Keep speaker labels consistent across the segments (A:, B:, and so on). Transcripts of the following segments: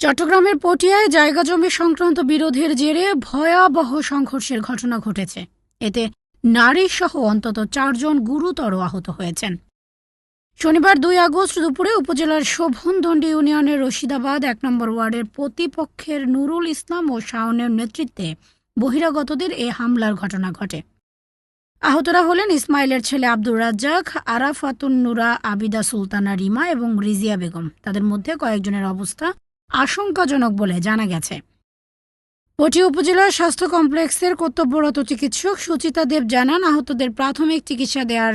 A: চট্টগ্রামের পটিয়ায় জায়গা জমি সংক্রান্ত বিরোধের জেরে ভয়াবহ সংঘর্ষের ঘটনা ঘটেছে। এতে নারী সহ অন্তত চারজন গুরুতর আহত হয়েছেন। শনিবার দুই আগস্ট দুপুরে উপজেলার শোভনদণ্ডী ইউনিয়নের রশিদাবাদ এক নম্বর ওয়ার্ডের প্রতিপক্ষের নুরুল ইসলাম ও শাওনের নেতৃত্বে বহিরাগতদের এ হামলার ঘটনা ঘটে। আহতরা হলেন ইসমাইলের ছেলে আব্দুর রাজ্জাক, আরাফাতুন নুরা, আবিদা সুলতানা রিমা এবং রিজিয়া বেগম। তাদের মধ্যে কয়েকজনের অবস্থা আশঙ্কাজনক বলে জানা গেছে। পটিয়া উপজেলার স্বাস্থ্য কমপ্লেক্সের কর্তব্যরত চিকিৎসক সুচিতা দেব জানান, আহতদের প্রাথমিক চিকিৎসা দেওয়ার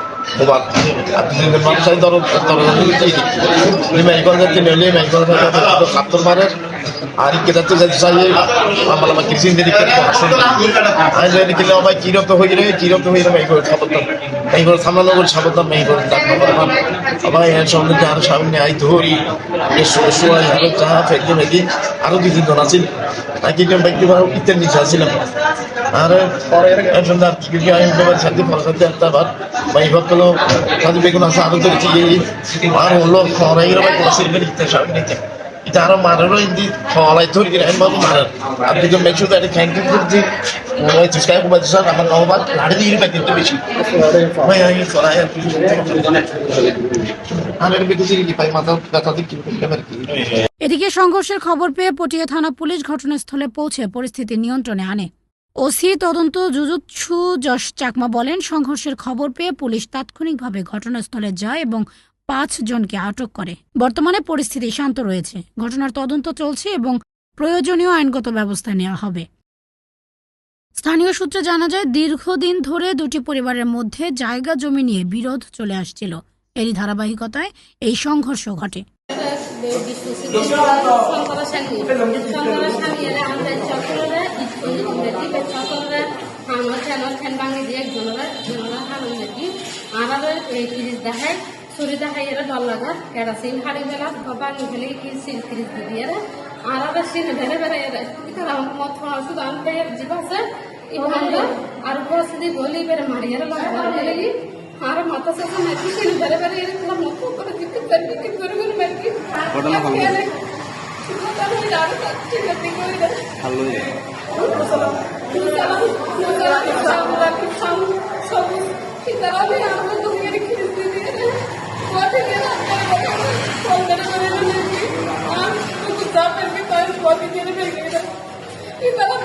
B: আপনি মানুষ আই ধরো ধরো কি লিমাই করে যাচ্ছে লিমাই করে যাচ্ছে কাপ্তর মারে আর কি যাচ্ছে যাচ্ছে চাই আমার আমার কৃষি দিকে আমি যদি কিলো ভাই কীরকম হয়ে গেলে কীরকম হয়ে এই করে সাবধান এই করে সামলানো করে সাবধান এই ডাক নম্বর আবার এর যে আরও সামনে আই ধরি সময় আরও চা ফেলতে মেদি আরও দুই তিনজন আছেন। আর কি ব্যক্তি ইত্যাদি নিচে আসছিলাম আর একজন কি কি আমি সাথে ফল সাথে একটা বার ভাই ভাব পেল সাথে বেগুন আছে, আরও ধরেছি আর হলো ভাই কোনো ইত্যাদি সামনে মারারও বাবু মারার। আপনি তো মেক শিওর থ্যাংক ইউ করছি ওই চেষ্টা করব স্যার আমার নবার লাড়ি দিয়ে কিন্তু বেশি।
A: এদিকে সংঘর্ষের খবর পেয়ে পটিয়া থানা পুলিশ ঘটনাস্থলে পৌঁছে পরিস্থিতি নিয়ন্ত্রণে আনে। ওসি তদন্ত জুজুৎসু যশ চাকমা বলেন, সংঘর্ষের খবর পেয়ে পুলিশ তাৎক্ষণিকভাবে ঘটনাস্থলে যায় এবং পাঁচ জনকে আটক করে বর্তমানে পরিস্থিতি শান্ত রয়েছে ঘটনার তদন্ত চলছে এবং প্রয়োজনীয় আইনগত ব্যবস্থা নেওয়া হবে স্থানীয় সূত্রে জানা যায় দীর্ঘদিন ধরে দুটি পরিবারের মধ্যে জায়গা জমি নিয়ে বিরোধ চলে আসছিল এরই ধারাবাহিকতায় এই সংঘর্ষ ঘটে
C: আমার চ্যানেল ফ্যান বাঙালি দিয়ে একজনের জনের হানুন নাকি আর এই তিরিশ দেখায় ছুরি দেখাই এরা? ডর লাগা কেরাসিন হাড়ি বেলা বাঙি ফেলে কি সিল তিরিশ দিয়ে আর আর সিনে ধরে বেড়ে এরা তারা মত শুধু আনতে জীব আছে আর উপস্থিতি বলি বেড়ে মারিয়ার বাবা আর মাথা শেষে নাকি সিনে ধরে বেড়ে এরা। মত করে করে করে ঘটনা ভালো
D: ভালো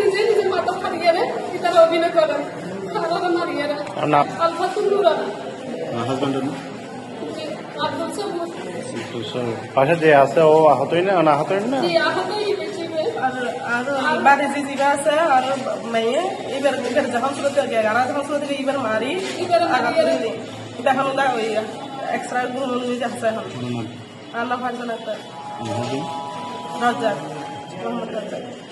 C: নিজে নিজে মাথা ফাটিয়ে রে ইতারা অভিনয় করে? খারাপ মারিয়ে রে
D: আর না
C: আলফা তুলুরা
D: হাজবেন্ডের
C: আব্দুল সবুজ
D: পাশে যে আছে ও আহতই না? না না?
C: জি আহতই বেশি রে
E: আর আর বাড়ি যে জিগা আছে আর মেয়ে এবার এবার যখন শুরু থেকে গানা যখন শুরু থেকে এবার মারি। এখন না ওই এক্সট্রা গুণ আছে এখন। আর না ভাগবে না একটা রাজ্জাক মোহাম্মদ রাজ্জাক